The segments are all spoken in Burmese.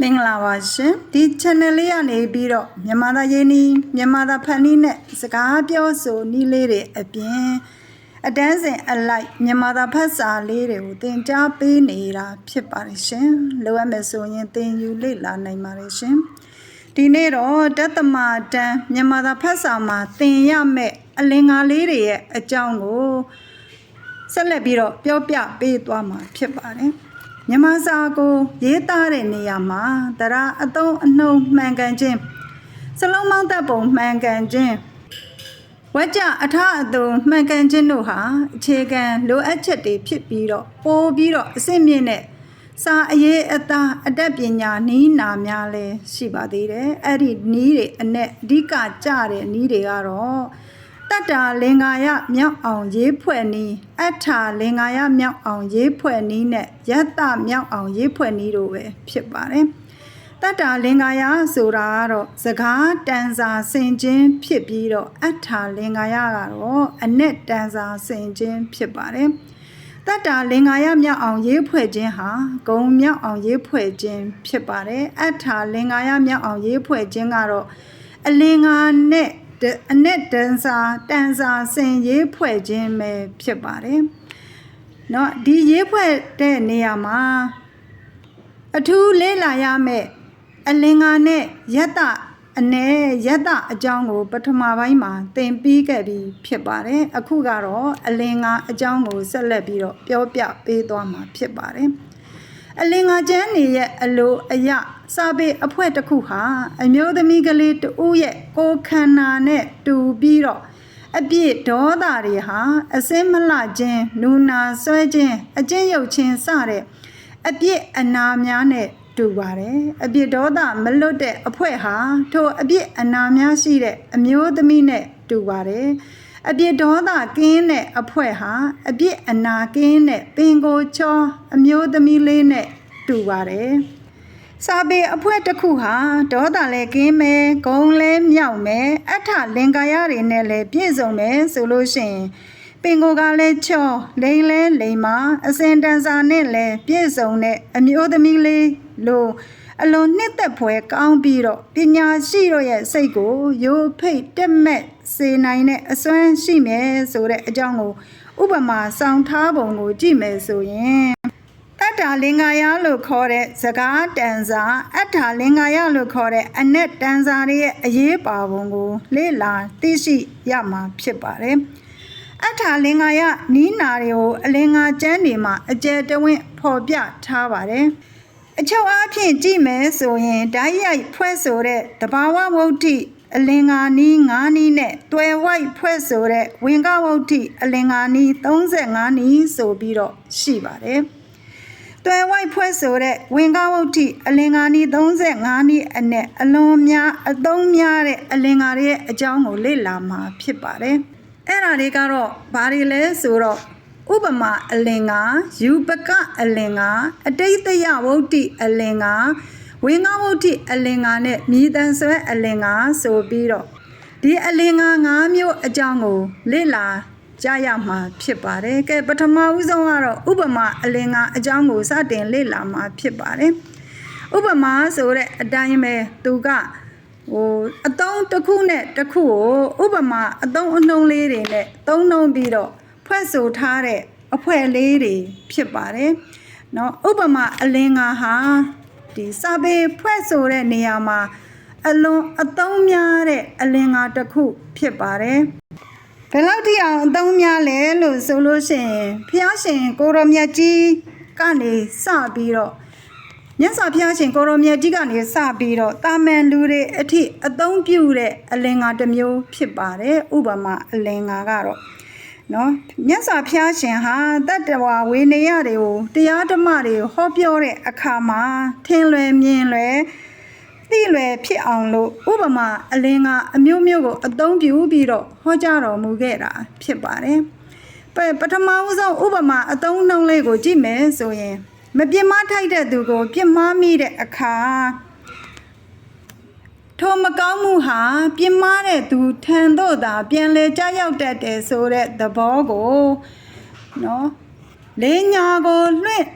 မင်္ဂလာပါရှင်ဒီ channel လေးကနေပြီးတော့မြန်မာသားရင်းနှီးမြန်မာသားဖန်နီးနဲ့စကားပြောဆိုနည်းလေးတွေအပြင်အတန်းစဉ်အလိုက်မြန်မာသားဖတ်စာလေးတွေကိုသင်ကြားပေးနေတာဖြစ်ပါတယ်ရှင်လိုအပ်မယ်ဆိုရင်သင်ယူလေ့လာနိုင်ပါတယ်ရှင်ဒီနေ့တော့တသမတန်းမြန်မာသားဖတ်စာမှာသင်ရမယ့်အလင်္ကာလေးတွေရဲ့အကြောင်းကိုဆက်လက်ပြီးတော့ပြောပြပေးသွားမှာဖြစ်ပါတယ်။ မြန်မာစာကိုရေးသားတဲ့နေရာမှာတရားအသုံးအနှုံမှန်ကန်ခြင်းစလုံးမောင်းသက်ပုံမှန်ကန်ခြင်းဝကြအထအသွမှန်ကန်ခြင်းတို့ဟာအခြေခံလိုအပ်ချက်တွေဖြစ်ပြီးတော့ပိုးပြီးတော့အစစ်မြင့်တဲ့စာအရေးအသားအတတ်ပညာနီးနာများလဲရှိပါသေးတယ်။အဲ့ဒီနီးတွေအနဲ့အဓိကကြတဲ့နီးတွေကတော့ တတ္တာလင်္ကာယမြောက်အောင်ရေးဖွဲ့နီးအဋ္ဌာလင်္ကာယမြောက်အောင်ရေးဖွဲ့နီးနဲ့ယတ္တမြောက်အောင်ရေးဖွဲ့နီးတို့ပဲဖြစ်ပါတယ်တတ္တာလင်္ကာယဆိုတာကတော့စကားတန်စာဆင်ခြင်းဖြစ်ပြီးတော့အဋ္ဌာလင်္ကာယကတော့အ내တန်စာဆင်ခြင်းဖြစ်ပါတယ်တတ္တာလင်္ကာယမြောက်အောင်ရေးဖွဲ့ခြင်းဟာဂုံမြောက်အောင်ရေးဖွဲ့ခြင်းဖြစ်ပါတယ်အဋ္ဌာလင်္ကာယမြောက်အောင်ရေးဖွဲ့ခြင်းကတော့အလင်္ကာနဲ့ အ내တန်စာတန်စာဆင်ရေးဖွဲ့ခြင်းပဲဖြစ်ပါတယ်เนาะဒီရေးဖွဲ့တဲ့နေရာမှာအထူးလေးလာရမယ့်အလင်္ကာနဲ့ယတ္တအ ਨੇ ယတ္တအကြောင်းကို ပထမပိုင်းမှာသင်ပြီးခဲ့ပြီးဖြစ်ပါတယ်အခုကတော့အလင်္ကာအကြောင်းကိုဆက်လက်ပြီးတော့ပြောပြပေးသွားမှာဖြစ်ပါတယ် အလင်္ကာကျမ်းနေရဲ့အလိုအယစာပေအဖွဲတစ်ခုဟာအမျိုးသမီးကလေးတဦးရဲ့ကိုယ်ခန္ဓာနဲ့တူပြီးတော့အပြည့်ဒေါသတွေဟာအစင်းမလှခြင်းနူနာဆွဲခြင်းအကျင့်ရုပ်ခြင်းစတဲ့အပြစ်အနာများနဲ့တူပါတယ်အပြစ်ဒေါသမလွတ်တဲ့အဖွဲဟာထိုအပြစ်အနာများရှိတဲ့အမျိုးသမီးနဲ့တူပါတယ် အပြစ်ဒေါသကင်းတဲ့အဖွဲဟာအပြစ်အနာကင်းတဲ့ပင်ကိုချောအမျိုးသမီးလေးနဲ့တူပါတယ်စာပေအဖွဲတစ်ခုဟာဒေါသလည်းကင်းမယ်ဂုံလည်းမြောက်မယ်အထလင်္ကာရတွေနဲ့လည်းပြည့်စုံမယ်ဆိုလို့ရှိရင်ပင်ကိုယ်ကလည်းချောလိန်လဲလိန်မာအစင်တန်စာနဲ့လည်းပြည့်စုံတဲ့အမျိုးသမီးလေးလိုအလွန်နှစ်သက်ဖွယ်ကောင်းပြီးတော့ပညာရှိတို့ရဲ့စိတ်ကိုရိုဖိတ်တက်မဲ့ စေနိုင်တဲ့အစွမ်းရှိမယ်ဆိုတဲ့အကြောင်းကိုဥပမာဆောင်ထားပုံကိုကြည့်မယ်ဆိုရင်တတ္တာလင်္ကာယလို့ခေါ်တဲ့စကားတန်စာအတ္ထာလင်္ကာယလို့ခေါ်တဲ့အ내တန်စာတွေရဲ့အရေးပါပုံကိုလေ့လာသိရှိရမှာဖြစ်ပါတယ်။အထာလင်္ကာယနီးနာတွေကိုအလင်္ကာကျမ်းတွေမှာအကျယ်တဝင့်ဖော်ပြထားပါတယ်။အချုပ်အားဖြင့်ကြည့်မယ်ဆိုရင်ဓာတ်ရိုက်ဖွဲ့ဆိုတဲ့တဘာဝဝုဒ္ဓိ အလင်္ကာနီး9နီးနဲ့တွယ်ဝိုက်ဖွဲ့ဆိုတဲ့ဝင်ကဝုဒ္ဓိအလင်္ကာနီး35နီးဆိုပြီးတော့ရှိပါတယ်။တွယ်ဝိုက်ဖွဲ့ဆိုတဲ့ဝင်ကဝုဒ္ဓိအလင်္ကာနီး35နီးအနဲ့အလွန်များအသုံးများတဲ့အလင်္ကာတွေရဲ့အကြောင်းကိုလေ့လာမှာဖြစ်ပါတယ်။အဲ့ဒါတွေကတော့ဘာတွေလဲဆိုတော့ဥပမာအလင်္ကာယူပကအလင်္ကာအတိတ်တယဝုဒ္ဓိအလင်္ကာ ဝင်းကားဝုဒ္ဓိအလင်္ကာနဲ့မြည်တန်ဆွဲအလင်္ကာဆိုပြီးတော့ဒီအလင်္ကာ၅မျိုးအကြောင်းကိုလေ့လာကြရမှာဖြစ်ပါတယ်။ကဲပထမဦးဆုံးကတော့ဥပမာအလင်္ကာအကြောင်းကိုစတင်လေ့လာမှာဖြစ်ပါတယ်။ဥပမာဆိုတဲ့အတိုင်းပဲသူကဟိုအတုံးတစ်ခုနဲ့တစ်ခုကိုဥပမာအတုံးအနှုံးလေးတွေနဲ့သုံးနှုံးပြီးတော့ဖွဲ့ဆိုထားတဲ့အဖွဲလေးတွေဖြစ်ပါတယ်။နော်ဥပမာအလင်္ကာဟာ ဒီစာပေဖွဲ့ဆိုတဲ့နေရာမှာအလွန်အသုံးများတဲ့အလင်္ကာတစ်ခုဖြစ်ပါတယ်။ဘယ်လောက်ထိအောင်အသုံးများလဲလို့ဆိုလို့ရှိရင်ဖျားရှင်ကိုရောမြတ်ကြီးကနေစပြီးတော့မြတ်စွာဘုရားရှင်ကိုရောမြတ်ကြီးကနေစပြီးတော့တာမန်လူတွေအထိအသုံးပြုတဲ့အလင်္ကာတစ်မျိုးဖြစ်ပါတယ်ဥပမာအလင်္ကာကတော့ နော်မြတ်စွာဘုရားရှင်ဟာတတ္တဝါဝေနေရတွေကိုတရားဓမ္မတွေဟောပြောတဲ့အခါမှာထင်လွယ်မြင်လွယ်သိလွယ်ဖြစ်အောင်လို့ဥပမာအလင်္ကာအမျိုးမျိုးကိုအသုံးပြုပြီးတော့ဟောကြားတော်မူခဲ့တာဖြစ်ပါတယ်ပပထမဦးဆုံးဥပမာအသုံးနှုန်းလေးကိုကြည့်မယ်ဆိုရင် မပြစ်မှားထိုက်တဲ့သူကို ပြစ်မှားမိတဲ့အခါ ထိုမကောင်းမှုဟာပြစ်မှားတဲ့သူထံသို့သာ ပြန်လဲကြောက်ရောက်တတ်တယ်ဆိုတဲ့သဘောကိုနော်လေးညာကိုလွင့်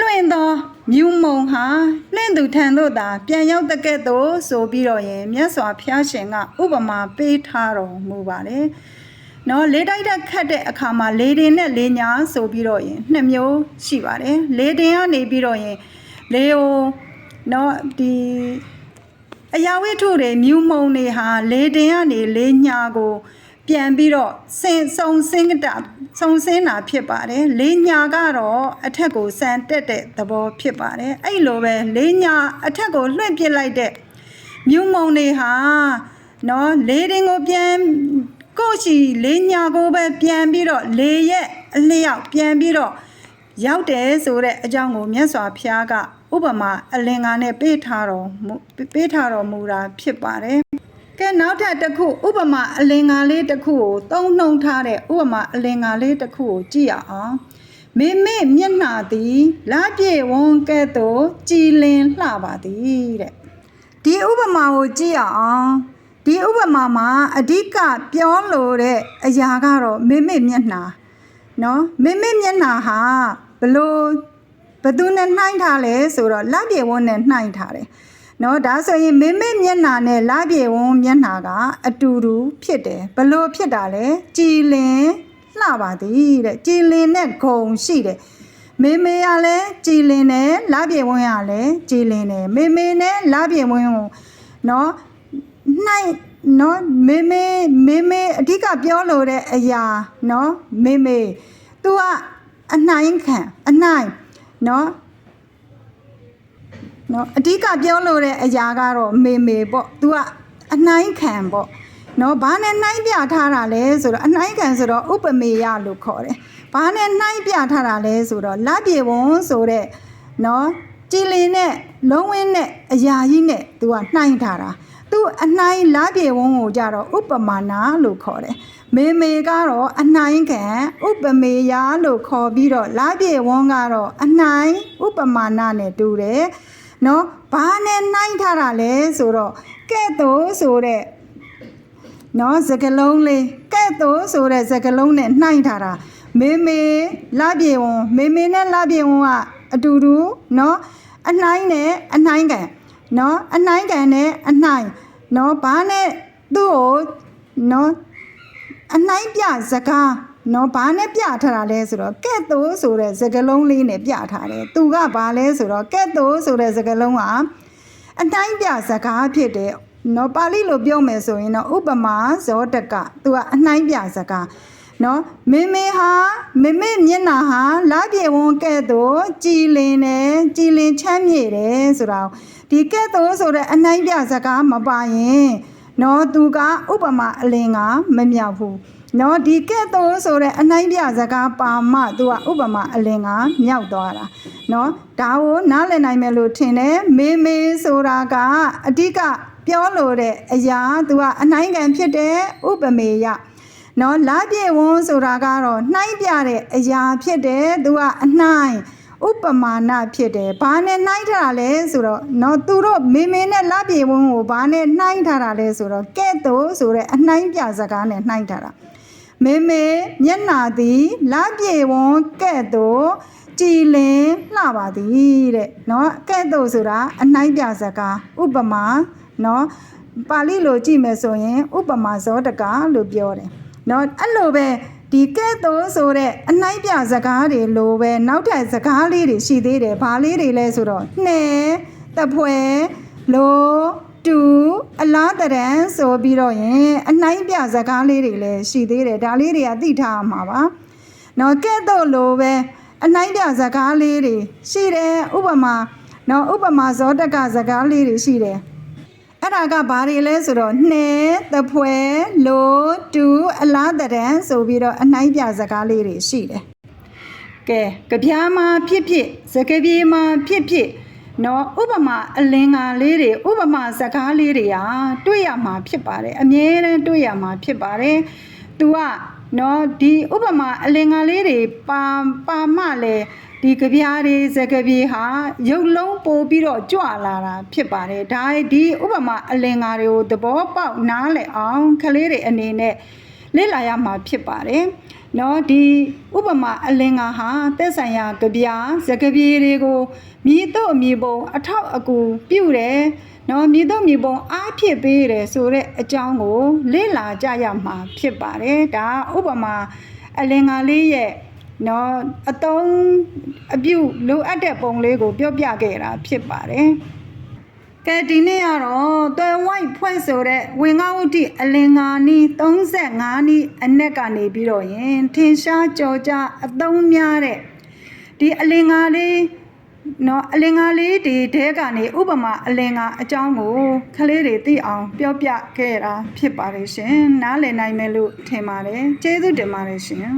လွင့်သောမြူမုံဟာလွင့်င့်သူထံသို့သာပြန်ရောက်တဲ့ကဲ့သို့ဆိုပြီးတော့ရင်မြတ်စွာဘုရားရှင်ကဥပမာပေးထားတော်မူပါတယ်။နော်လေးတိုက်တက်ခတ်တဲ့အခါမှာလေတင်နဲ့လေညာဆိုပြီးတော့ရင်နှစ်မျိုးရှိပါတယ်။လေတင်ကနေပြီးတော့ရင်လေဟိုနော်ဒီ အရာဝတ္ထုတွေမြူမုံတွေဟာလေတင်ကနေလေညာကိုပြန်ပြီးတော့ဆင်စုံစင်းကတာစုံစင်းတာဖြစ်ပါတယ်လေးညာကတော့အထက်ကိုစံတက်တဲ့သဘောဖြစ်ပါတယ်အဲ့လိုပဲလေးညာအထက်ကိုလွှင့်ပစ်လိုက်တဲ့မြူးမုံတွေဟာနော်လေးတင်ကိုပြန်ကိုယ့်ရှိလေးညာကိုပဲပြန်ပြီးတော့လေရဲ့အလျောက်ပြန်ပြီးတော့ရောက်တယ်ဆိုတဲ့အကြောင်းကိုမြတ်စွာဘုရားက ဥပမာအလင်္ကာနဲ့ပေးထားတော်မူပေးထားတော်မူတာဖြစ်ပါတယ်ကဲနောက်ထပ်တစ်ခုဥပမာအလင်္ကာလေးတစ်ခုကိုသုံးနှုံထားတဲ့ဥပမာအလင်္ကာလေးတစ်ခုကိုကြည့်ရအောင်မိမိမျက်နှာသည်လပြေဝန်းကဲ့သို့ကြည်လင်လှပါသည်တဲ့ဒီဥပမာကိုကြည့်ရအောင်ဒီဥပမာမှာအဓိကပြောလို့တဲ့အရာကတော့မိမိမျက်နှာနော်မိမိမျက်နှာဟာဘလို့ ဘယ်သူနဲ့နှိုင်းထားလဲဆိုတော့လပြေဝန်းနဲ့နှိုင်းထားတယ်နော်ဒါဆိုရင်မေမေမျက်နှာနဲ့လပြေဝန်းမျက်နှာကအတူတူဖြစ်တယ်ဘလို့ဖြစ်တာလဲကြည်လင်လှပါသည်တဲ့ကြည်လင်နဲ့ဂုံရှိတယ်မေမေကလည်းကြည်လင်တယ်လပြေဝန်းကလည်းကြည်လင်တယ်မေမေနဲ့လပြေဝန်းကိုနော်နိုင်နော်မေမေမေမေအဓိကပြောလို့တဲ့အရာနော်မေမေ तू ကအနိုင်ခံအနိုင် နော်နော်အဓိကပြောလို့တဲ့အရာကတော့မေမေပေါ့ तू ကအနှိုင်းခံပေါ့နော်ဘာနဲ့နှိုင်းပြထားတာလဲဆိုတော့အနှိုင်းခံဆိုတော့ဥပမေယလို့ခေါ်တယ်ဘာနဲ့နှိုင်းပြထားတာလဲဆိုတော့လပြေဝန်းဆိုတဲ့နော်ကြည်လင်နဲ့လုံးဝင်းနဲ့အရာကြီးနဲ့ तू ကနှိုင်းထားတာ तू အနှိုင်းလပြေဝန်းကိုကြတော့ဥပမာနာလို့ခေါ်တယ်မေမေကတော့အနှိုင်းခံဥပမေယလို့ခေါ်ပြီးတော့လပြေဝန်းကတော့အနှိုင်းဥပမာနာနဲ့တူတယ်နော်ဘာနဲ့နှိုင်းထားတာလဲဆိုတော့ကဲ့သို့ဆိုတဲ့နော်စကလုံးလေးကဲ့သို့ဆိုတဲ့စကလုံးနဲ့နှိုင်းထားတာမေမေလပြေဝံမေမေနဲ့လပြေဝံကအတူတူနော်အနှိုင်းနဲ့အနှိုင်းကန် နော်အနှိုင်းကန်နဲ့အနှိုင်းနော်ဘာနဲ့သူ့ကိုနော်အနှိုင်းပြစကားနော်ဘာနဲ့ပြထားတာလဲဆိုတော့ကဲ့သို့ဆိုတဲ့စကလုံးလေးနဲ့ပြထားတယ်သူကဘာလဲဆိုတော့ကဲ့သို့ဆိုတဲ့စကလုံးကအတိုင်းပြစကားဖြစ်တယ်နော်ပါဠိလိုပြောမယ်ဆိုရင်တော့ဥပမာဇောတကသူကအနှိုင်းပြစကား နော်မေမေဟာမေမေမျက်နှာဟာလာပြေဝန်းကဲ့သို့ကြည်လင်တယ်ကြည်လင်ချမ်းမြေတယ်ဆိုတော့ဒီကဲ့သို့ဆိုတဲ့အနှိုင်းပြစကားမပါရင်နော်သူကဥပမာအလင်ကမမြောက်ဘူးနော်ဒီကဲ့သို့ဆိုတဲ့အနှိုင်းပြစကားပါမှသူကဥပမာအလင်ကမြောက်သွားတာနော်ဒါကိုနားလည်နိုင်မယ်လို့ထင်တယ်မေမေဆိုတာကအဓိကပြောလို့တဲ့အရာသူကအနှိုင်းခံဖြစ်တဲ့ဥပမေယ နော်လာပြေဝန်းဆိုတာကတော့နှိုင်းပြတဲ့အရာဖြစ်တယ်သူကအနှိုင်းဥပမာဏဖြစ်တယ်ဘာနဲ့နှိုင်းထားတာလဲဆိုတော့နော်သူတို့မေမေနဲ့လပြေဝန်းကိုဘာနဲ့နှိုင်းထားတာလဲဆိုတော့ကဲ့သို့ဆိုတဲ့အနှိုင်းပြစကားနဲ့နှိုင်းထားတာ မေမေမျက်နာသည်လပြေဝန်းကဲ့သို့ကြည်လင်လှပါသည်တဲ့เนาะကဲ့သို့ဆိုတာအနှိုင်းပြစကားဥပမာเนาะပါဠိလိုကြည့်မယ်ဆိုရင် ဥပမာဇောတကလို့ပြောတယ် เนาะအဲ့လိုပဲဒီကဲ့သို့ဆိုတဲ့အနှိုင်းပြစကားတွေလိုပဲနောက်ထပ်စကားလေးတွေရှိသေးတယ်ဘာလေးတွေလဲဆိုတော့နှဲတပွဲလိုတူအလားတရန်ဆိုပြီးတော့ရင်အနှိုင်းပြစကားလေးတွေလည်းရှိသေးတယ်ဒါလေးတွေကသိထားမှာပါနော်ကဲ့သို့လိုပဲအနှိုင်းပြစကားလေးတွေရှိတယ်ဥပမာနော်ဥပမာဇောတကစကားလေးတွေရှိတယ် အဲ့ဒါကဘာတွေလဲဆိုတော့နှဲတပွဲလိုတူအလားတရန်ဆိုပြီးတော့အနှိုင်းပြစကားလေးတွေရှိတယ်ကဲကြပြားမှာဖြစ်ဖြစ်စကပြေမှာဖြစ်ဖြစ်နော်ဥပမာအလင်္ကာလေးတွေဥပမာစကားလေးတွေဟာတွေ့ရမှာဖြစ်ပါတယ်အမြဲတမ်းတွေ့ရမှာဖြစ်ပါတယ်။ तू ကနော်ဒီဥပမာအလင်္ကာလေးတွေပါပါမှလဲ ဒီကြပြားတွေစကပြေဟာရုပ်လုံးပို့ပြီးတော့ကြွလာတာဖြစ်ပါတယ်။ဒါဒီဥပမာအလင်္ကာတွေကိုသဘောပေါက်နားလည်အောင်ကလေးတွေအနေနဲ့လေ့လာရမှာဖြစ်ပါတယ်။နော်ဒီဥပမာအလင်္ကာဟာသက်ဆိုင်ရာကြပြာစကပြေတွေကိုမြည်တော့မြည်ပုံအထောက်အကူပြုတယ်နော်မြည်တော့မြည်ပုံအားဖြစ်ပေးတယ်ဆိုတဲ့အကြောင်းကိုလေ့လာကြရမှာဖြစ်ပါတယ်ဒါဥပမာအလင်္ကာလေးရဲ့ နော်အတုံးအပြုလိုအပ်တဲ့ပုံလေးကို ပြောပြခဲ့တာဖြစ်ပါတယ်ကဲဒီနေ့ကတော့တွယ်ဝိုက်ဖွဲ့ဆိုတဲ့ဝင်ငါဝတ္တိအလင်္ကာနီး35နီးအနက်ကနေပြီးတော့ရင်ထင်ရှားကြော်ကြအသုံးများတဲ့ဒီအလင်္ကာလေးနော်အလင်္ကာလေးဒီတဲကနေဥပမာအလင်္ကာအကြောင်းကိုခလေးတွေသိအောင် ပြောပြခဲ့တာဖြစ်ပါတယ်ရှင်နားလည်နိုင်မယ်လို့ထင်ပါတယ်ကျေးဇူးတင်ပါတယ်ရှင်